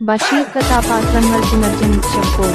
బషీర్ కథాపాత్రంలో పునర్జన్మించకపో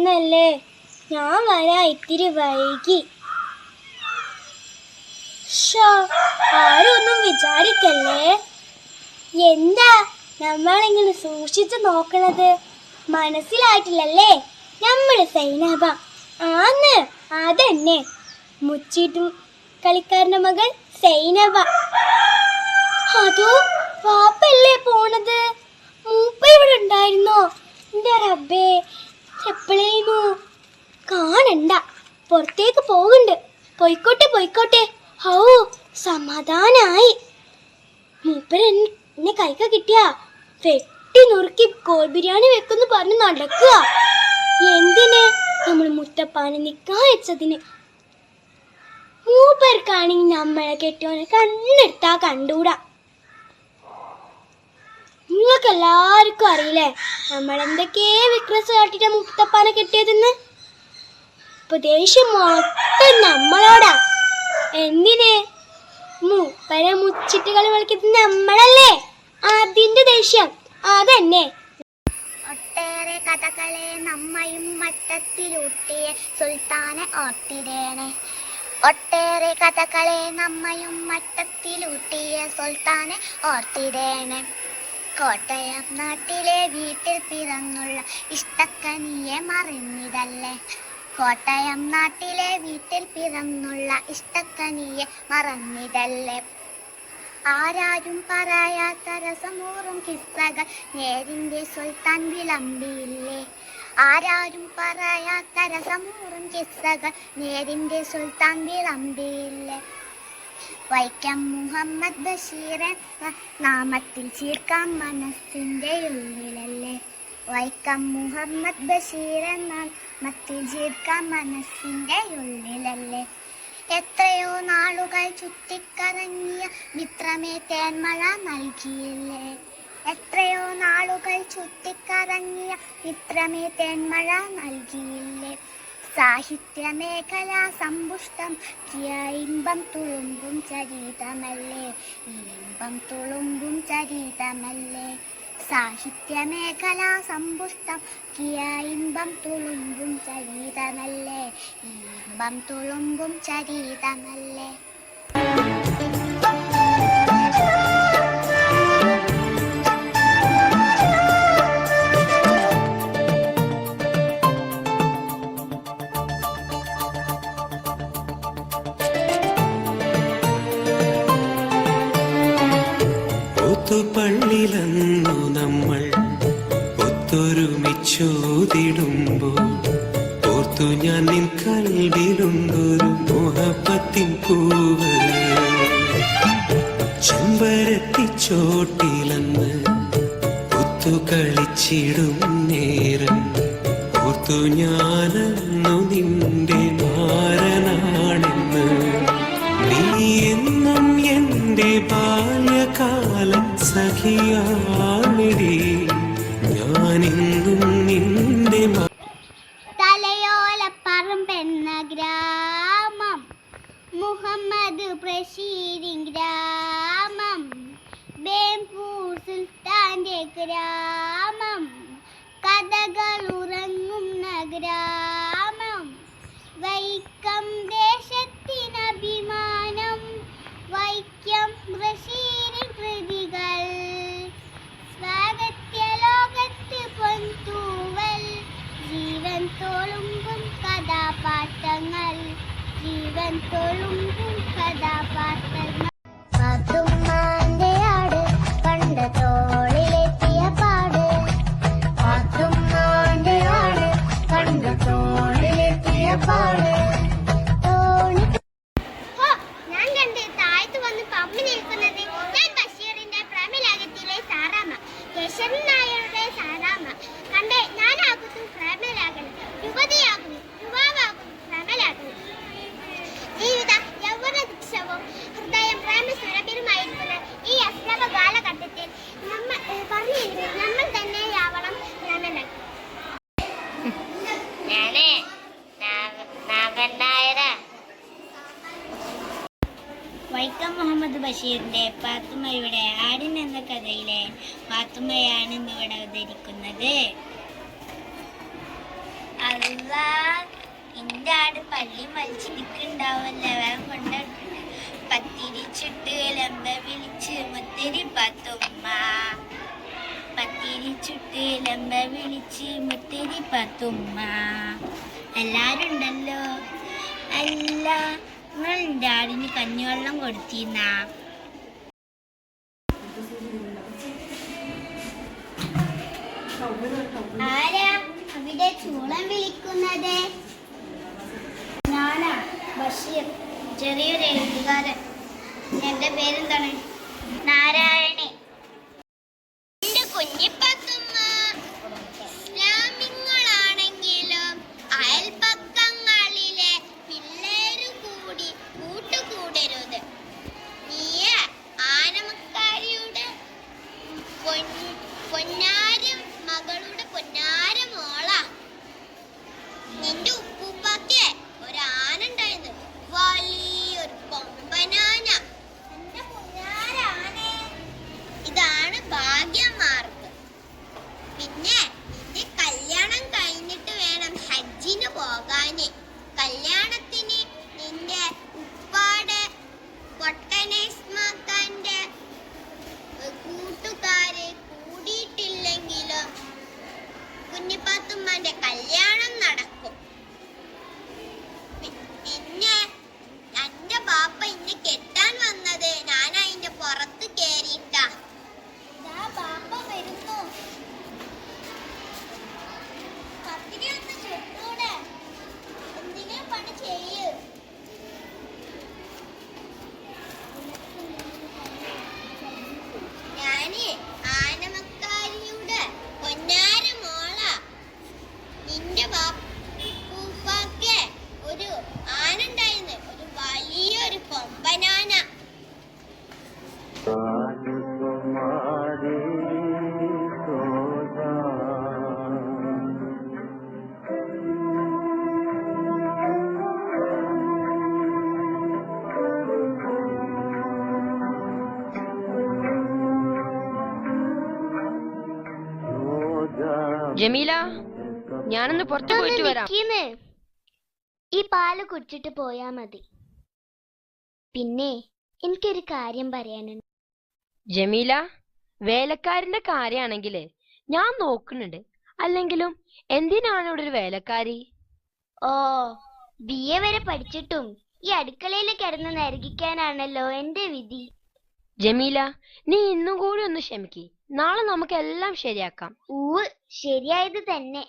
വന്നല്ലേ? ഞാൻ വരാ ഇത്തിരി വൈകി. ഷോ ആരും ഒന്നും വിചാരിക്കല്ലേ? എന്താ നമ്മളിങ്ങനെ സൂക്ഷിച്ചു നോക്കണത്? മനസ്സിലായിട്ടില്ലല്ലേ? നമ്മൾ സൈനാബ. ആന്ന് അതന്നെ. മുച്ചിട്ടും കളിക്കാരന്റെ മകൾ സൈനബ. അതോ വാപ്പല്ലേ പോണത്? മൂപ്പ ഇവിടെ ഉണ്ടായിരുന്നോ? എന്റെ റബ്ബേ എപ്പോഴേന്നു കാണണ്ട. പുറത്തേക്ക് പോകുന്നുണ്ട് പോയിക്കോട്ടെ പോയിക്കോട്ടെ. ഹോ സമാധാനായി. മൂപ്പര എന്നെ കൈക്ക കിട്ടിയ വെട്ടി നുറുക്കി കോൾ ബിരിയാണി വെക്കുന്നു പറഞ്ഞ് നടക്കുക എന്തിന്? നമ്മൾ മുത്തപ്പാന് നിക്കാൻ വെച്ചതിന്. മൂപ്പർക്കാണെങ്കിൽ നമ്മളെ കെട്ടിയോനെ കണ്ണെടുത്താ കണ്ടൂടാ. നിങ്ങൾക്ക് എല്ലാവർക്കും അറിയില്ലേ? നമ്മൾ എന്തൊക്കെയോ വിക്രസ് കാട്ടിട്ട് മുത്തപ്പാനെ കിട്ടിയതെന്ന്? ഇപ്പൊ ദേഷ്യം മൊത്തം നമ്മളോടാ. എന്തിന്? മൂപ്പരെ മുച്ചിട്ട് കളി കളിക്കുന്നത് നമ്മളല്ലേ? അതിന്റെ ദേഷ്യം. അതന്നെ. ഒട്ടേറെ കഥകളെ നമ്മയും മട്ടത്തിലൂട്ടിയ സുൽത്താനെ ഓർത്തിടേണേ. ഒട്ടേറെ കഥകളെ നമ്മയും മട്ടത്തിലൂട്ടിയ സുൽത്താനെ ഓർത്തിടേണേ. കോട്ടയം നാട്ടിലെ വീട്ടിൽ പിറന്നുള്ള ഇഷ്ടക്കനിയെ മറിഞ്ഞിതല്ലേ? കോട്ടയം നാട്ടിലെ വീട്ടിൽ പിറന്നുള്ള ഇഷ്ടക്കനിയെ മറന്നിതല്ലേ? ആരാരും പറയാത്ത രസമൂറും കിസ്സകൾ നേരിന്റെ സുൽത്താൻ വിളമ്പിയില്ലേ? ആരാരും പറയാത്ത രസമൂറും കിസ്സകൾ നേരിന്റെ സുൽത്താൻ വിളമ്പിയില്ലേ? വൈക്കം മുഹമ്മദ് ബഷീറെ നാമത്തിൽ ചീർക്കാം മനസ്സിന്റെ ഉള്ളിലല്ലേ? വൈക്കം മുഹമ്മദ് ബഷീറെ നാമത്തിൽ ചീർക്കാം മനസ്സിന്റെ ഉള്ളിലല്ലേ? എത്രയോ നാളുകൾ ചുറ്റിക്കറങ്ങിയ മിത്രമേ തേന്മഴ നൽകിയില്ലേ? എത്രയോ നാളുകൾ ചുറ്റിക്കറങ്ങിയ മിത്രമേ തേന്മഴ നൽകിയില്ലേ? സാഹിത്യ മേഖല സമ്പുഷ്ടം. ഇമ്പം തുളുമ്പും ചരിതമല്ലേ? ഇമ്പം തുളുമ്പും ചരിതമല്ലേ? സാഹിത്യ മേഖല സമ്പുഷ്ടം. ഇമ്പം തുളുമ്പും ചരിതമല്ലേ? ഇമ്പം തുളുമ്പും ചരിതമല്ലേ? ഓർത്തു ഞാൻ നിൻ കൽവിലുണ്ടൊരു മോഹപ്പത്തിൻ പൂവ് ചെമ്പരത്തി ചോട്ടിലന്ന് ഒത്തു കളിച്ചിടും നേരം ഓർത്തു ഞാനന്നു നിന്റെ മാരനാണെന്ന്. നീ എന്നും എന്റെ ബാല്യകാല സഖിയാണിടി. ഞാനെന്നും നിന്റെ മുഹമ്മദ് പ്രഷീരി ഗ്രാമം. ബേംപൂർ സുൽത്താന്റെ ഗ്രാമം. കഥകൾ ഉറങ്ങുന്ന ഗ്രാമം Tulungan ka dapat. മുഹമ്മദ് ബഷീറിന്റെ പാത്തുമ്മയുടെ ആടിൻ എന്ന കഥയിലെ പാത്തുമ്മയാണ് ഇന്ന് ഇവിടെ അവതരിക്കുന്നത് എന്റെ ആട് പള്ളി മത്സരിക്കുണ്ടാവല്ല വേ കൊണ്ട പത്തിരിച്ചിട്ട് ചുട്ട് ലംബ വിളിച്ച് മുത്തിരി പാത്തുമ്മ. പത്തിരിച്ചിട്ട് ചുട്ട് ലംബ വിളിച്ച് മുത്തിരി പാത്തുമ്മ. എല്ലാരും ഉണ്ടല്ലോ നിങ്ങൾ ഡാഡിന് കഞ്ഞിവെള്ളം കൊടുത്തിരുന്ന. ആരാ അവിടെ ചൂളം വിളിക്കുന്നത്? ഞാനാ ബഷീർ ചെറിയൊരു എഴുത്തുകാരൻ. എന്റെ പേരെന്താണ്? നാരായണി ജമീല ഞാനൊന്ന് പുറത്തു പോയിട്ട് വരാം. ഈ പാൽ കുടിച്ചിട്ട് പോയാ മതി. പിന്നെ എനിക്കൊരു കാര്യം പറയാനുണ്ട്. ജമീല വേലക്കാരന്റെ കാര്യാണെങ്കിൽ ഞാൻ നോക്കുന്നുണ്ട്. അല്ലെങ്കിലും എന്തിനാണ് ഇവിടെ ഒരു വേലക്കാരി? ഓ ബി എ വരെ പഠിച്ചിട്ടും ഈ അടുക്കളയിൽ കിടന്ന് നരകിക്കാനാണല്ലോ എന്റെ വിധി. ജമീല നീ ഇന്നും കൂടി ഒന്ന് ക്ഷമിക്ക്. നാളെ നമുക്ക് എല്ലാം ശരിയാക്കാം. ഊ ശരിയായത് തന്നെ.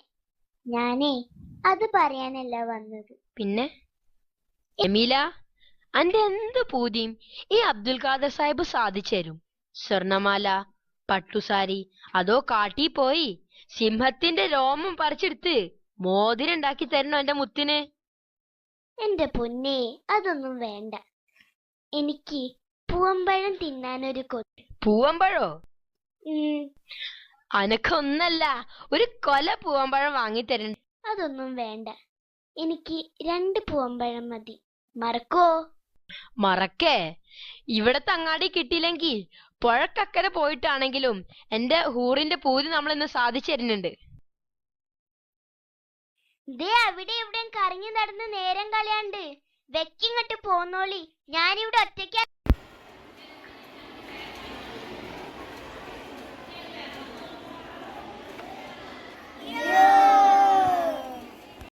ഞാനേ അത് പറയാനല്ല വന്നത്. പിന്നെ? എമീല അന്റെ എന്ത് പൂതിയും ഈ അബ്ദുൽ ഖാദർ സാഹിബ് സാധിച്ചു തരും. സ്വർണമാല പട്ടുസാരി അതോ കാട്ടി പോയി സിംഹത്തിന്റെ രോമം പറിച്ചെടുത്ത് മോതിരം ഉണ്ടാക്കി തരണോ എന്റെ മുത്തിന്? എന്റെ പൊന്നെ അതൊന്നും വേണ്ട. എനിക്ക് പൂവമ്പഴം തിന്നാനൊരു കൊത്ത് പൂവമ്പഴോ അനക്കൊന്നല്ല ഒരു കൊല പൂവമ്പഴം വാങ്ങിത്തരണ്ട് തരണ്ട അതൊന്നും വേണ്ട. എനിക്ക് രണ്ട് പൂവമ്പഴം മതി. മറക്കോ മറക്കേ. ഇവിടെ തങ്ങാടി കിട്ടിയില്ലെങ്കിൽ പുഴക്കക്കരെ പോയിട്ടാണെങ്കിലും എന്റെ ഹൂറിന്റെ പൂതി നമ്മൾ ഇന്ന് സാധിച്ചു തരുന്നുണ്ട്. ദേ അവിടെ എവിടെയും കറങ്ങി നടന്ന് നേരം കളയാണ്ട്. വെക്കിങ്ങട്ട് പോന്നോളി. ഞാനിവിടെ ഒറ്റയ്ക്ക് Yo!